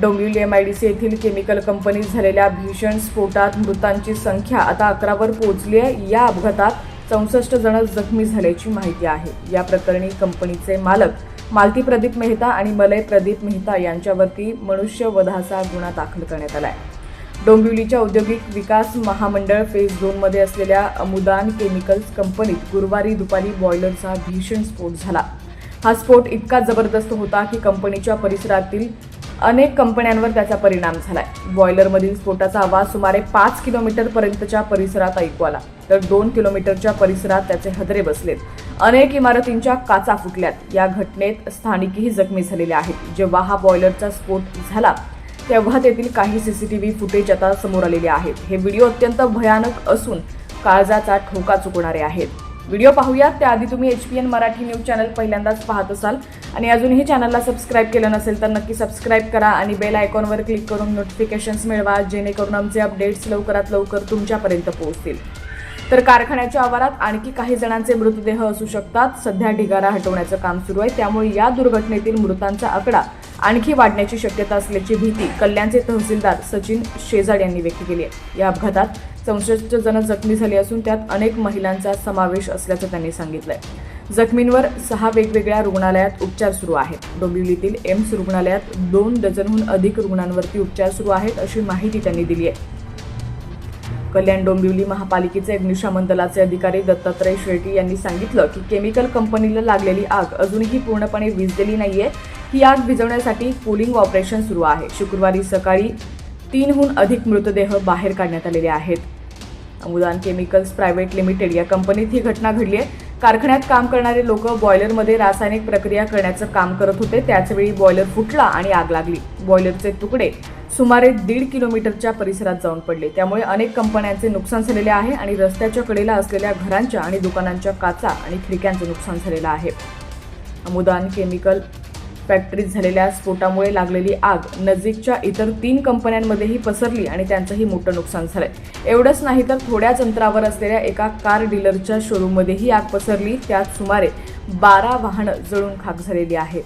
Dombivli M I D C येथील chemical कंपनीत झालेल्या भीषण स्फोटात मृतांची संख्या आता अकरावर पोहोचली आहे. या अपघातात चौसष्ट जण जखमी झाल्याची माहिती आहे. या प्रकरणी कंपनीचे मालक मालती प्रदीप मेहता आणि मलय प्रदीप मेहता यांच्यावरती मनुष्यवधाचा गुन्हा दाखल करण्यात आला आहे डोंबिवलीच्या औद्योगिक विकास महामंडळ फेज दोनमध्ये असलेल्या अमुदान केमिकल्स कंपनीत गुरुवारी दुपारी बॉयलरचा भीषण स्फोट झाला. हा स्फोट इतका जबरदस्त होता की कंपनीच्या परिसरातील अनेक कंपन्यांवर त्याचा परिणाम झालाय. बॉयलरमधील स्फोटाचा आवाज सुमारे पाच किलोमीटरपर्यंतच्या परिसरात ऐकू आला. तर दोन किलोमीटरच्या परिसरात त्याचे हदरे बसलेत. अनेक इमारतींच्या काचा फुटल्यात. या घटनेत स्थानिकही जखमी झालेले आहेत. जेव्हा हा बॉयलरचा स्फोट झाला तेव्हा तेथील काही सीसीटीव्ही फुटेज आता समोर आलेले आहेत. हे व्हिडिओ अत्यंत भयानक असून काळजाचा ठोका चुकणारे आहेत. व्हिडिओ पाहूयात. त्याआधी तुम्ही H P N Marathi news channel पहिल्यांदाच पाहत असाल. आणि अजूनही चॅनलला सबस्क्राईब केलं नसेल तर नक्की सबस्क्राईब करा आणि बेल आयकॉनवर क्लिक करून नोटिफिकेशन्स मिळवा जेणेकरून आमचे अपडेट्स लवकरात लवकर तुमच्यापर्यंत पोहोचतील. तर कारखान्याच्या आवारात आणखी काही जणांचे मृतदेह असू शकतात. सध्या ढिगारा हटवण्याचं काम सुरू आहे. त्यामुळे या दुर्घटनेतील मृतांचा आकडा आणखी वाढण्याची शक्यता असल्याची भीती कल्याणचे तहसीलदार सचिन शेजाड यांनी व्यक्त केली आहे. या अपघातात चौसष्ट जण जखमी झाले असून त्यात अनेक महिलांचा समावेश असल्याचं त्यांनी सांगितलंय. जखमींवर सहा वेगवेगळ्या रुग्णालयात उपचार सुरू आहेत. डोंबिवलीतील एम्स रुग्णालयात दोन डझनहून अधिक रुग्णांवरती उपचार सुरू आहेत अशी माहिती त्यांनी दिली आहे. कल्याण डोंबिवली महापालिकेचे अग्निशमन दलाचे अधिकारी दत्तात्रय शेट्टी यांनी सांगितलं की केमिकल कंपनीला लागलेली आग अजूनही पूर्णपणे विझलेली नाहीये. ही आग विझवण्यासाठी कुलिंग ऑपरेशन सुरू आहे. शुक्रवारी सकाळी तीनहून अधिक मृतदेह बाहेर काढण्यात आलेले आहेत. अमुदान केमिकल्स प्रायव्हेट लिमिटेड या कंपनीत ही घटना घडली आहे. कारखान्यात काम करणारे लोक बॉयलरमध्ये रासायनिक प्रक्रिया करण्याचं काम करत होते. त्याचवेळी बॉयलर फुटला आणि आग लागली. बॉयलरचे तुकडे सुमारे दीड किलोमीटरच्या परिसरात जाऊन पडले. त्यामुळे अनेक कंपन्यांचे नुकसान झालेले आहे आणि रस्त्याच्या कडेला असलेल्या घरांच्या आणि दुकानांच्या काचा आणि खिडक्यांचं नुकसान झालेलं आहे. अमुदान केमिकल फॅक्टरीत झालेल्या स्फोटामुळे लागलेली आग नजीकच्या इतर तीन कंपन्यांमध्येही पसरली आणि त्यांचंही मोठं नुकसान झालंय. एवढंच नाही तर थोड्याच अंतरावर असलेल्या एका कार डीलरच्या शोरूममध्येही आग पसरली. त्यात सुमारे बारा वाहनं जळून खाक झालेली आहेत.